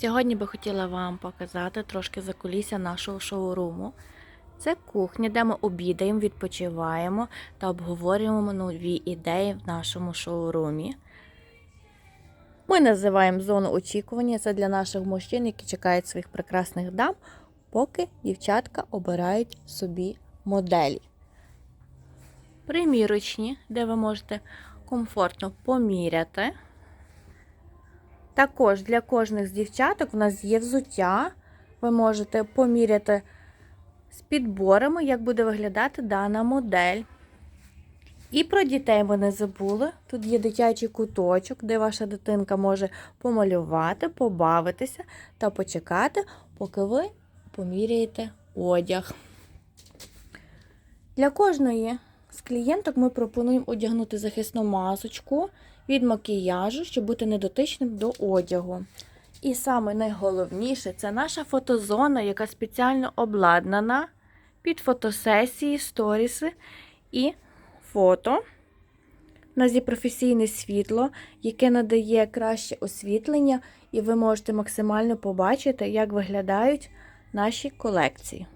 Сьогодні би хотіла вам показати трошки закулісся нашого шоуруму. Це кухня, де ми обідаємо, відпочиваємо та обговорюємо нові ідеї в нашому шоурумі. Ми називаємо зону очікування. Це для наших мужчин, які чекають своїх прекрасних дам, поки дівчатка обирають собі моделі. Примірочні, де ви можете комфортно поміряти. Також для кожних з дівчаток у нас є взуття. Ви можете поміряти з підборами, як буде виглядати дана модель. І про дітей ми не забули. Тут є дитячий куточок, де ваша дитинка може помалювати, побавитися та почекати, поки ви поміряєте одяг. Для кожної з клієнток ми пропонуємо одягнути захисну масочку від макіяжу, щоб бути недотичним до одягу. І саме найголовніше це наша фотозона, яка спеціально обладнана під фотосесії, сторіси і фото. У нас є професійне світло, яке надає краще освітлення, і ви можете максимально побачити, як виглядають наші колекції.